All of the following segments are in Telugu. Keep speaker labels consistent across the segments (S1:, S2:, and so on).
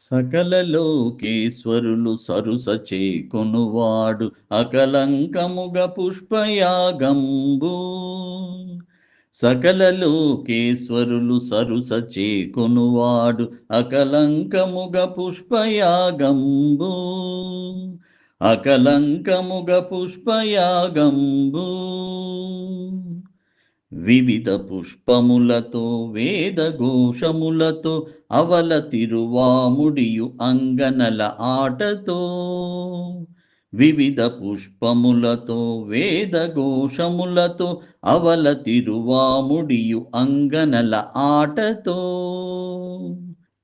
S1: సకల లోకేశ్వరులు సరుస చేకొనువాడు అకలంకముగ పుష్పయాగంబు. సకల లోకేశ్వరులు సరుస చేకొనువాడు అకలంకముగ పుష్పయాగంబు. అకలంకముగ పుష్పయాగంబు. వివిధ పుష్పములతో వేదఘోషములతో అవల తిరువాముడియు అంగనల ఆటతో. వివిధ పుష్పములతో వేదఘోషములతో అవల తిరువాముడియు అంగనల ఆటతో.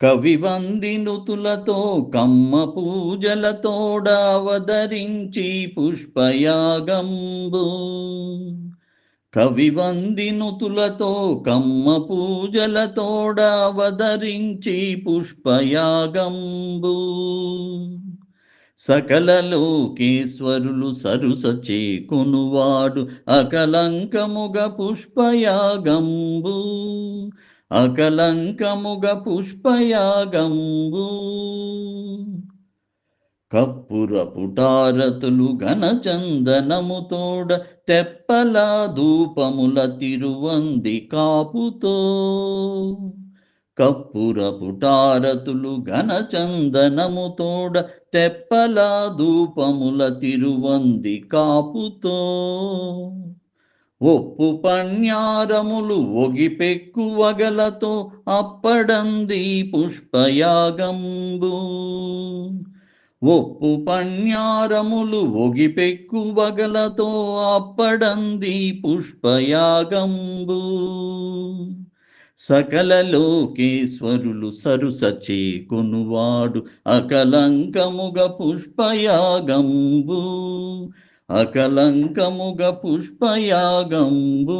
S1: కవివందినుతులతో కమ్మ పూజలతోడ అవతరించి పుష్పయాగంబు. కవివందినుతులతో కమ్మ పూజలతోడవధరించి పుష్పయాగంబు. సకల లోకేశ్వరులు సరుస చేకొనువాడు అకలంకముగ పుష్పయాగంబు. అకలంకముగ పుష్పయాగంబు. కప్పుర పుటారతులు ఘనచందనముతోడ తెప్పల ధూపముల తిరువంది కాపుతో. కప్పురపుటారతులు ఘనచందనముతోడ తెప్పల ధూపముల తిరువంది కాపుతో. ఒప్పు పణ్యారములు ఒగిపెక్కు వగలతో అప్పడంది పుష్పయాగంబు. ఒప్పు పణ్యారములు ఒగిపెక్కు వగలతో అప్పడంది పుష్పయాగంబు. సకల లోకేశ్వరులు సరుస చేకొనువాడు అకలంకముగ పుష్పయాగంబు. అకలంకముగ పుష్పయాగంబు.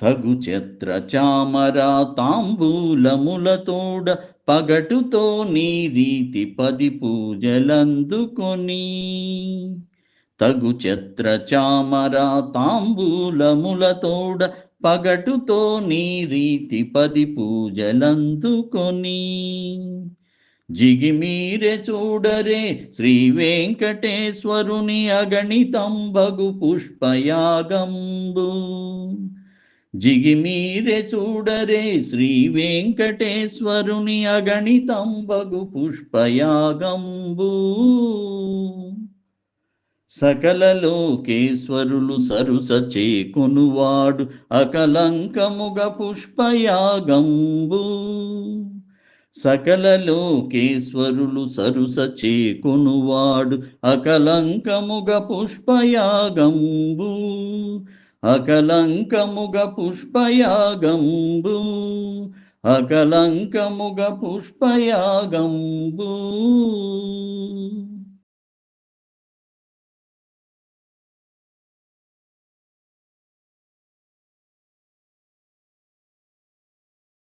S1: తగు చెత్ర చామర తాంబూలములతోడ పగటుతో నీ రీతి పది పూజలందుకొని. తగు చెత్ర చామర తాంబూలములతోడ పగటుతో నీ రీతి పది పూజలందుకొని జిగిమీరె చూడరే శ్రీ వెంకటేశ్వరుని అగణితంబగు పుష్పయాగంబు. జిగిమీరె చూడరే శ్రీ వెంకటేశ్వరుని అగణితంబగు పుష్పయాగంబు. సకల లోకేశ్వరులు సరుస చేకొనువాడు అకలంకముగ పుష్పయాగంబు. సకల లోకేశ్వరులు సరుస చేకొనువాడు అకలంకముగ పుష్పయాగంబు. అకలంకముగ పుష్పయాగంబు. అకలంకముగ పుష్పయాగంబు.